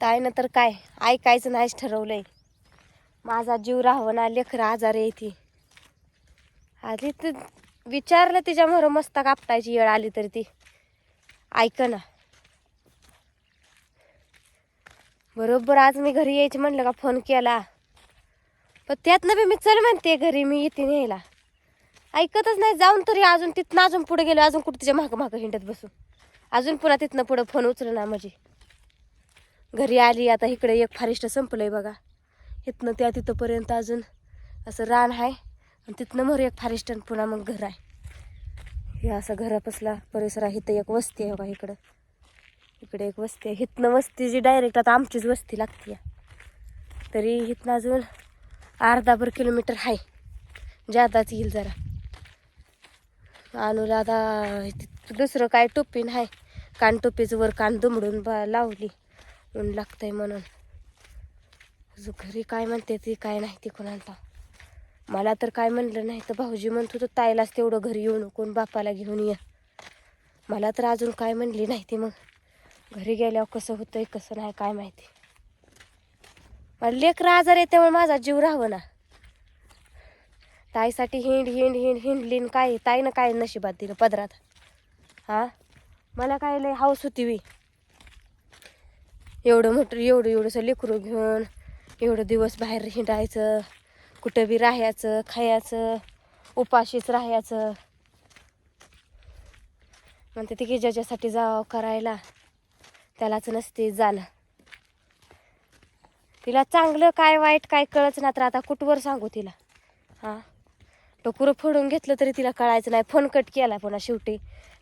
ताईनं तर काय ऐकायचं नाहीच ठरवलंय. माझा जीव राहावं ना लेकरं आजार येते आधी तर विचारलं तिच्या मोर मस्त कापटायची वेळ आली तरी ती. ऐक ना. बरोबर आज मी घरी यायची म्हणलं का फोन केला. पण त्यातनं बी मी चल म्हणते घरी मी येते न्यायला. ऐकतच नाही जाऊन तरी अजून तिथनं अजून पुढे गेलो अजून कुठं तिच्या मागं मागं हिंडत बसू अजून पुन्हा तिथनं पुढं फोन उचल ना माझी. घरी आली आता इकडे एक फारिस्ट संपलंय बघा. इथनं त्या तिथंपर्यंत अजून असं रान आहे आणि तिथनं मोर एक फॉरेस्ट आणि पुन्हा मग घर आहे. हे असं घरापासला परिसर आहे. इथं एक वस्ती आहे बघा इकडं. इकडे एक वस्ती आहे. इथनं वस्ती जी डायरेक्ट आता आमचीच वस्ती लागते तरी इथनं अजून अर्धाभर किलोमीटर आहे. जादाच येईल जरा. अनुला आता दुसरं काय टोपी नाही. कान टोपीचं वर कान दुमडून बा लावली. ऊन लागतंय म्हणून. अजून घरी काय म्हणते ती काय नाही ते कोणाला. मला तर काय म्हणलं नाही तर भाऊजी म्हणतो तर ताईलाच तेवढं घरी येऊ नको बापाला घेऊन ये. मला तर अजून काय म्हणली नाही ती मग. घरी गेल्यावर कसं होतंय कसं नाही काय माहिती. मला लेकरं आजार आहे त्यामुळे माझा जीव राहावं ना ताईसाठी हिंड हिंड हिंड हिंडली काय ताईनं काय नशिबात दिलं पदरात. हा? मला काय लय हाऊस होती वी. एवढं मोठं एवढं एवढंसं लेकरू घेऊन एवढं दिवस बाहेर हिंडायचं कुठं बी राहायचं खायचं उपाशीच राहायचं. म्हणते ते की ज्याच्यासाठी जावं करायला त्यालाच नसते जाणं. तिला चांगलं काय वाईट काय कळच ना तर आता कुठवर सांगू तिला? हां? टोकुरं फोडून घेतलं तरी तिला कळायचं नाही. फोन कट केला पुन्हा शेवटी.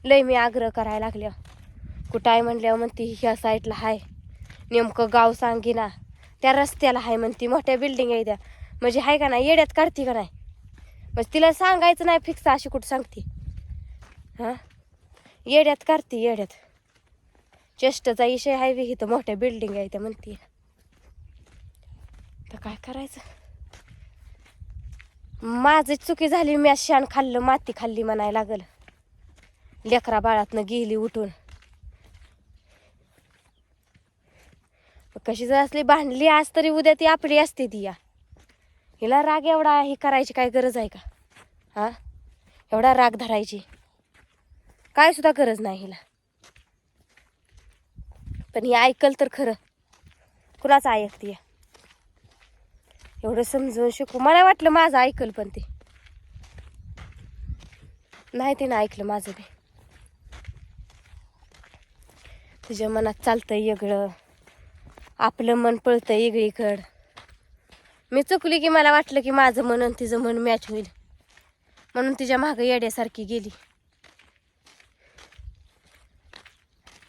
लय मी आग्रह करायला लागल्या. कुठं आहे म्हणल्यावर म्हणते ह्या साईडला आहे नेमकं गाव सांगी ना त्या रस्त्याला आहे म्हणती मोठ्या बिल्डिंग आहे त्या. म्हणजे आहे का नाही? येड्यात काढती का नाही? म्हणजे तिला सांगायचं नाही फिक्स अशी कुठं सांगते. हां? येड्यात काढते येड्यात. चेष्टचा विषय आहे बी इथं. मोठ्या बिल्डिंग आहे त्या म्हणती. तर काय करायचं? माझी चुकी झाली मी आज शान खाल्लं माती खाल्ली म्हणायला लागल. लेकरा गेली उठून. कशी जर असली भांडली आज तरी उद्या ती आपली असते ती या. हिला राग एवढा ही करायची काय गरज आहे का? हा? एवढा राग धरायची. काय सुद्धा गरज नाही हिला. पण ही ऐकल तर खरं. कुणाचं ऐकते एवढं समजून शिकू. मला वाटलं माझं ऐकल पण ते. नाही ते ना ऐकलं माझं बी. तुझ्या मनात चालतंय वेगळं. आपलं मन पळतं इगळीकडं. मी चुकली की मला वाटलं की माझं मन आणि तिचं मन मॅच होईल. म्हणून तिच्या मागं येड्यासारखी गेली.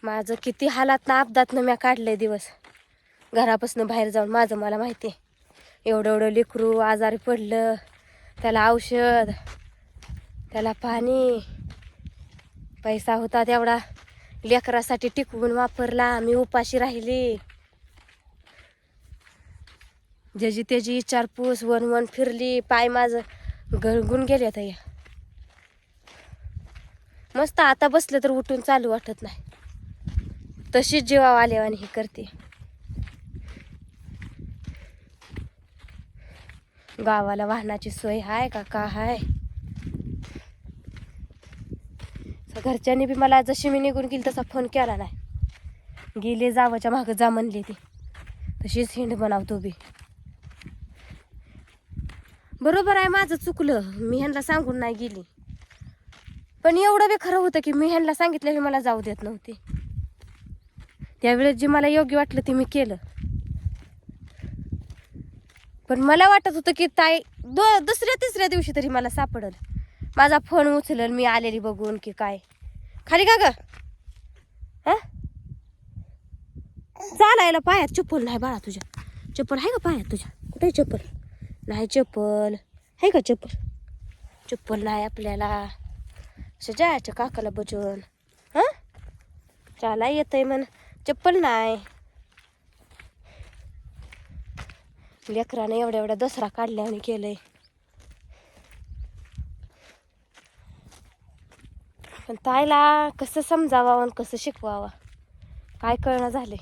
माझं किती हालात ना अपदातनं म्या काढलंय दिवस. घरापासून बाहेर जाऊन माझं मला माहिती आहे एवढं एवढं लेकरू आजारी पडलं. त्याला औषध त्याला पाणी पैसा होता तेवढा. लेकरासाठी टिकवून वापरला. मी उपाशी राहिली. ज्याची त्याची विचारपूस वन वन फिरली पाय माझं गळगून गेले आता या. मस्त आता बसलं तर उठून चालू वाटत नाही. तशीच जीवाव आल्यावानी ही करते. गावाला वाहनाची सोय आहे का का आहे घरच्यांनी बी मला जशी मी निघून गेली तसा फोन केला नाही. गेले जावाच्या मागं जा म्हणले ती. तशीच हिंड बनावतो बी. बरोबर आहे माझं चुकलं. मी ह्यांना सांगून नाही गेली. पण एवढं बी खरं होतं की मी ह्यांना सांगितलं हे मला जाऊ देत नव्हते. त्यावेळेस जे मला योग्य वाटलं ते मी केलं. पण मला वाटत होतं की ताई दो दुसऱ्या तिसऱ्या दिवशी तरी मला सापडल. माझा फोन उचलल मी आलेली बघून की काय. खाली का ग? चालायला पायात चप्पल नाही बाळा तुझ्या. चप्पल आहे का पायात तुझ्या? कुठे चप्पल? नाही चप्पल. आहे का चप्पल? चप्पल नाही आपल्याला. असं जायचं काकाला बचून हां? चाला येतंय म्हण. चप्पल नाही. लेकराने एवढ्या एवढ्या दसरा काढल्या आणि केलंय. पण ताईला कसं समजावं आणि कसं शिकवावं? काय कळणं झाले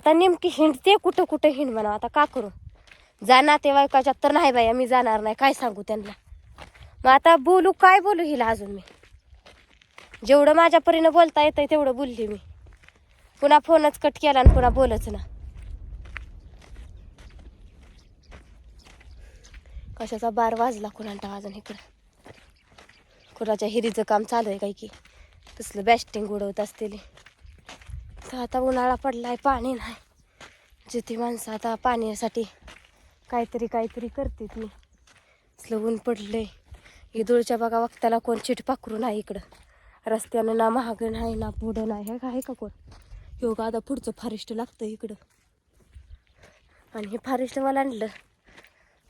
आता नेमकी हिंडते कुठं कुठं हिंड म्हणा आता का करू? जा नातेवाईकाच्यात तर नाही बाया मी जाणार नाही. काय सांगू त्यांना? मग आता बोलू काय बोलू हिला अजून मी? जेवढं माझ्या परीनं बोलता येतंय तेवढं बोलली मी. पुन्हा फोनच कट केला आणि पुन्हा बोलच ना. कशाचा बार वाजला कुणाला वाजून इकडं? कुणाच्या हिरीचं काम चालू आहे काय की? तसलं बॅस्टिंग उडवत असतील. तर आता उन्हाळा पडलाय पाणी नाही. जिथे माणसं आता पाण्यासाठी काहीतरी काहीतरी करते मी असलं ऊन पडलंय. इदूळच्या बघा वक्ताला कोण चिट पाखरू नाही इकडं. रस्त्यानं ना महाग नाही ना पुढं नाही. हे आहे का कोण? योगा आता पुढचं फारिस्ट लागतं इकडं. आणि हे फारिस्ट मला आणलं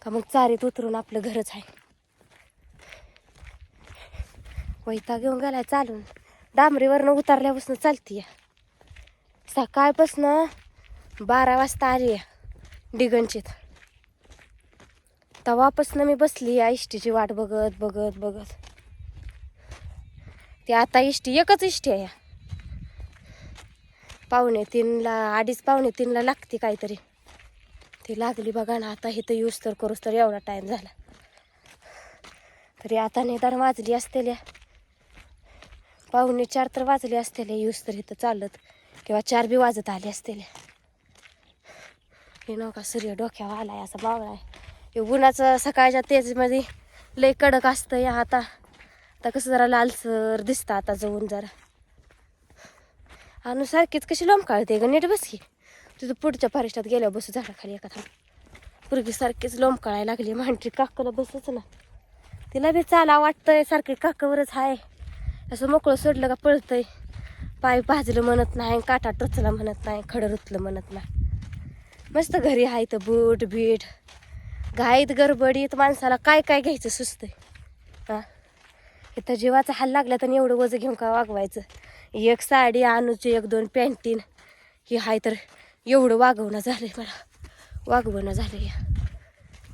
का मग चारीत उतरून आपलं घरच आहे. वैता घेऊन गेलाय चालून. डांबरीवरनं उतरल्यापासून चालती या सकाळपासनं बारा वाजता आली आहे डिगंचीत तवापासनं मी बसली या इष्टीची वाट बघत बघत बघत. ती आता इष्टी एकच इष्टी आहे. या. पावणे तीनला अडीच पावणे तीनला लागते काहीतरी. ती लागली बघा ना आता इथं यूज तर करूच तर एवढा टाईम झाला. तरी आता निदान वाजली असतेल्या. पावणे चार तर वाजले असतेल्या यूज तर इथं चालत. किंवा चार बी वाजत आले असतील. हे नका सूर्य डोक्यावर आलाय असा बावळा आहे हे उन्हाचं सकाळच्या तेजमध्ये लय कडक असतं या आता. आता कसं जरा लालसर दिसतं आता जवून जरा. आणि सारखीच कशी लोंबकाळते ग? नीट बस की. तुझं पुढच्या फॉरेस्टात गेल्यावर बसू झाडाखाली एका थांब. पुरगी सारखीच लोंबकाळायला लागली मांडरी काकाला बसच ना. तिला बी चाला वाटतंय सारखी काकावरच आहे असं मोकळं सोडलं का पळतंय. पाय भाजलं म्हणत नाही काटा टोचला म्हणत नाही खडं रुतलं म्हणत नाही. मस्त घरी आहे तर बूट बीट. घाईत गडबडीत माणसाला काय काय घ्यायचं सुचतंय? हां? इथं जीवाचा हाल लागला तर एवढं वजं घेऊन का वागवायचं? एक साडी आणूची एक दोन पॅन्टीन. ही हाय तर एवढं वागवणं झालंय मला. वागवणं झालं या.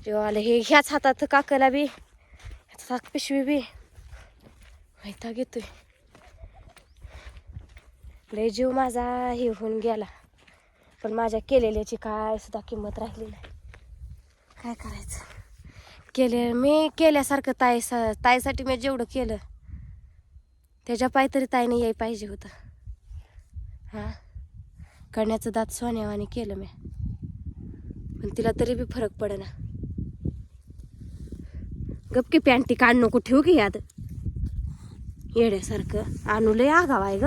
जेव्हा हे ह्याच हातात काकाला बी ह्याच हात पिशवी बी. माहिता घेतोय लय जीव माझा हे होऊन गेला. पण माझ्या केलेल्याची काय सुद्धा किंमत राहिली नाही. काय करायचं? केले मी केल्यासारखं ताई ताईसाठी मी जेवढं केलं त्याच्या पाय तरी ताईने याय पाहिजे होतं. हां? कण्याचं दात सोन्यावाने केलं मी. पण तिला तरी बी फरक पडेना. गपकी पॅन्टी काढ नको ठेवू की याद येड्यासारखं. आणू लय आगाव आहे ग.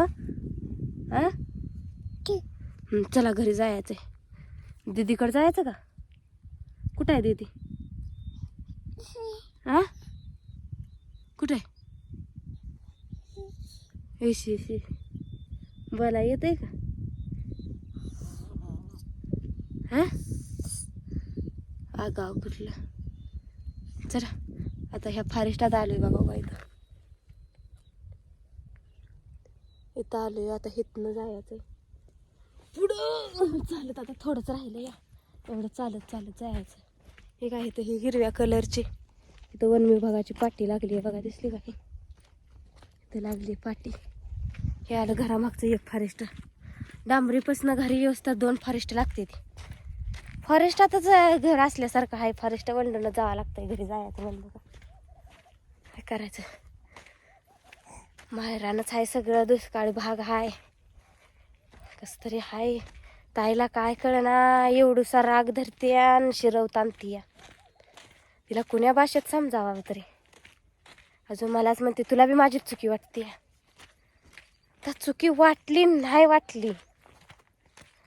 हा? हं, चला घरी जायचंय. दीदीकडे जायचं का? कुठं आहे दीदी? हा? कुठं आहे? एशी एशी बोला येत आहे का? हा? आगाव कुठलं? चला आता ह्या फॉरेस्टात आलोय बघा बा इथं इथं आलोय आता इथनं जायचं पुढं चालत आता थोडंच राहिलं या. एवढं चालत चालत जायचं हे काय इथं ही हिरव्या कलरची. इथं वन विभागाची पाटी लागली आहे बघा दिसली का इथं लागली पाटी. हे आलं घरामागचं एक फॉरेस्ट डांबरीपासून घरी येऊस दोन फॉरेस्ट लागते ती. फॉरेस्टातच घर असल्यासारखं आहे. फॉरेस्ट वंडून जावं लागतंय घरी जायचं म्हणलं का? काय करायचं? माहेरानंच आहे सगळं दुष्काळी भाग आहे कस तरी हाय. ताईला काय कळना एवढूसा राग धरते आणि शिरवतान आणतीया. तिला कुण्या भाषेत समजावा तरी? अजून मलाच म्हणते तुला बी माझी चुकी वाटते तर चुकी वाटली नाही वाटली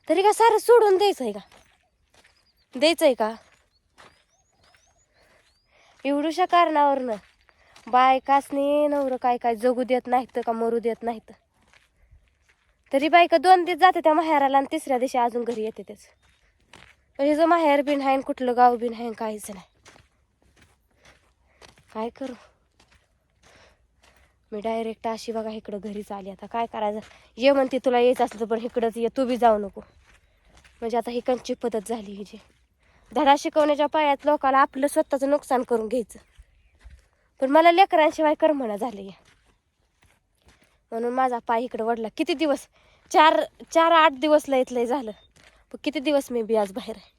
तरी का सारं सोडून द्यायचंय का? द्यायचंय का? एवढूशा कारणावरनं बायकासने नवरं काय काय जगू देत नाहीत का मरू देत नाहीत. तरी बायका दोन दिवस जाते त्या माहेराला आणि तिसऱ्या दिवशी अजून घरी येते त्याच म्हणजे जो माहेर बिन आहे आणि कुठलं गाव बिन आहे काहीच नाही. काय करू? मी डायरेक्ट अशी बघा इकडं घरीच आली आता. काय करायचं? ये म्हणते तुला यायचं असलं तर पण इकडंच ये तू बी जाऊ नको. म्हणजे आता ही कंची पद्धत झाली ही जी. धडा शिकवण्याच्या पायात लोकाला आपलं स्वतःचं नुकसान करून घ्यायचं. पण मला लेकरांशिवाय करमणा झाली म्हणून माझा पाय इकडं वडला. किती दिवस? चार चार आठ दिवस लयतलंय झालं. पण किती दिवस मी बी आज बाहेर आहे?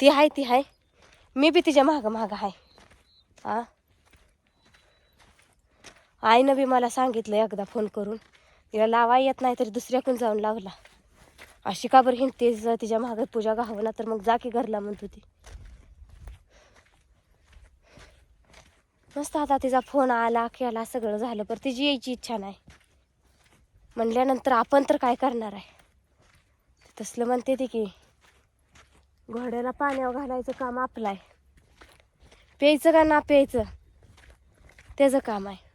ती आहे ती आहे मी बी तिच्या मागं मागं आहे आ? आईनं बी मला सांगितलं एकदा फोन करून. तिला लावा येत नाही तरी दुसऱ्याकडून जाऊन लावला. अशी का बरं हिंडते जर तिच्या मागं पूजा गावं ना तर मग जा की घरला म्हणत होती. मस्त आता तिचा फोन आला केला सगळं झालं पर तिची यायची इच्छा नाही. म्हणल्यानंतर आपण तर काय करणार आहे? तसलं म्हणते ती की घोड्याला पाण्यावर घालायचं काम आपलं आहे. प्यायचं का ना प्यायचं? त्याचं काम आहे.